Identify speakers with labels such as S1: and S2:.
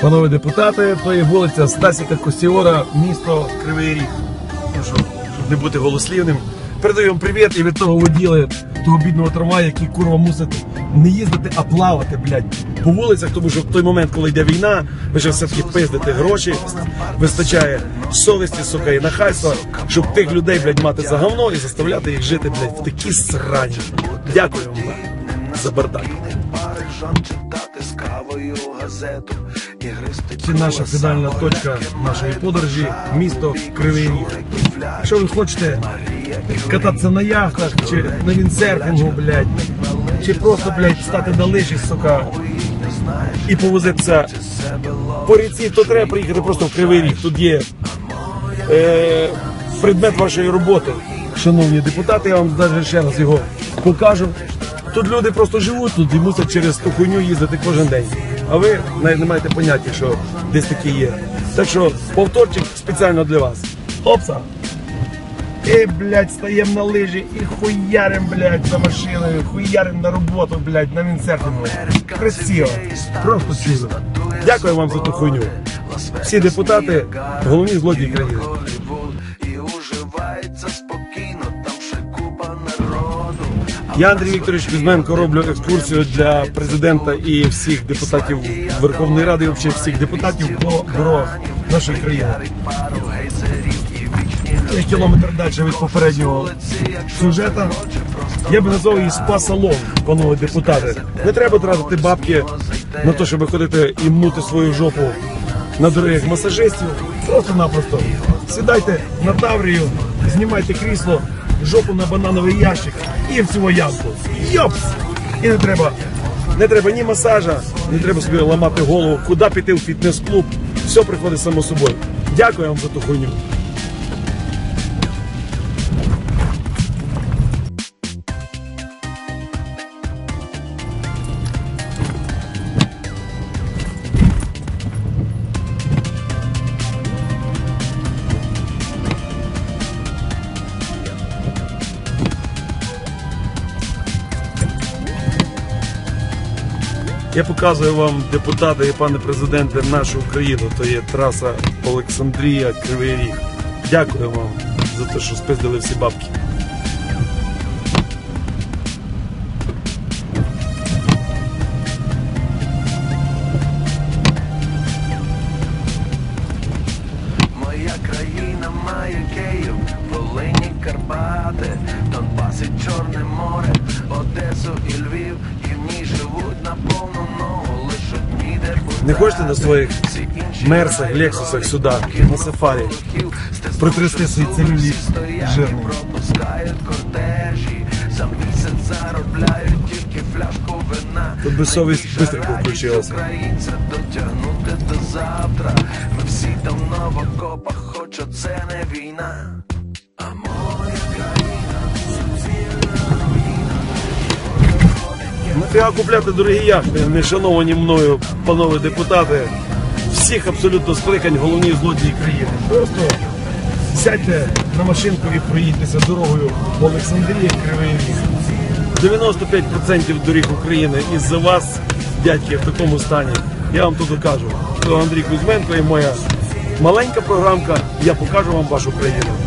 S1: Панове депутати, то є вулиця Стасіка Костіора, місто Кривий Ріг. Що, щоб не бути голослівним. Передаю вам привіт і від того воділи того бідного трамвая, який курва мусить не їздити, а плавати, блядь, по вулицях, тому що в той момент, коли йде війна, ви ж все-таки пиздите гроші, вистачає совісті, сука, і нахальства, щоб тих людей, блядь, мати за говно і заставляти їх жити, блядь, в такій срані. Дякую вам за бардак.
S2: Кавою газету і гристи
S1: Це наша фінальна точка нашої подорожі, місто Кривий Ріг. Якщо ви хочете кататися на яхтах чи на віндсерфінгу, блядь, чи просто, блядь, стати на лижі, сука, і повозитися по ріці, то треба приїхати просто в Кривий Ріг. Тут є е, предмет вашої роботи. Шановні депутати, я вам навіть ще раз його покажу. Тут люди просто живуть тут і мусять через ту хуйню їздити кожен день. А ви навіть не маєте поняття, що десь таке є. Так що повторчик спеціально для вас. Опса! І, блядь, стаємо на лижі і хуярим, блядь, за машиною, хуярим на роботу, блядь, на вінсерфінгу. Красиво. Просто чудо. Дякую вам за ту хуйню. Всі депутати, головні злодії країни. Я Андрій Вікторович Кузьменко роблю екскурсію для президента і всіх депутатів Верховної Ради, і взагалі всіх депутатів по дорогах нашої країни. Я кілометр далі від попереднього сюжета. Я би назвав її спа-салон, панове депутати. Не треба тратити бабки на те, щоб ходити і мнути свою жопу на дорогих масажистів. Просто-напросто сідайте на таврію, знімайте крісло, жопу на банановий ящик і в цю ямку. Йопс! І не треба, не треба ні масажа, не треба собі ламати голову, куди піти в фітнес-клуб. Все приходить само собою. Дякую вам за ту хуйню. Я показую вам депутати і пане президенте нашу Україну. То є траса Олександрія Кривий Ріг. Дякую вам за те, що спиздили всі бабки.
S2: Моя країна має Київ, Карпати, Донбас і Чорне море, Одесу і Львів, і в ній живуть на повну ногу, лиш одні депутати.
S1: Не хочете на своїх мерсах, лексусах сюди, на сафарі, протрясти цілі
S2: всі стоять пропускають кортежі, за місяць заробляють тільки фляжку вина.
S1: Тут би совість
S2: радість
S1: включилася.
S2: українця дотягнути до завтра. Ми всі давно в окопах, хоч оце не війна.
S1: Нафіга купляти дорогі яхти, не шановані мною, панове депутати, всіх абсолютно скликань головні злодії країни. Просто сядьте на машинку і проїдьтеся дорогою по Олександрії Кривий Ріг. 95% доріг України із-за вас, дядьки, в такому стані. Я вам тут докажу. Це Андрій Кузьменко і моя маленька програмка. Я покажу вам вашу країну.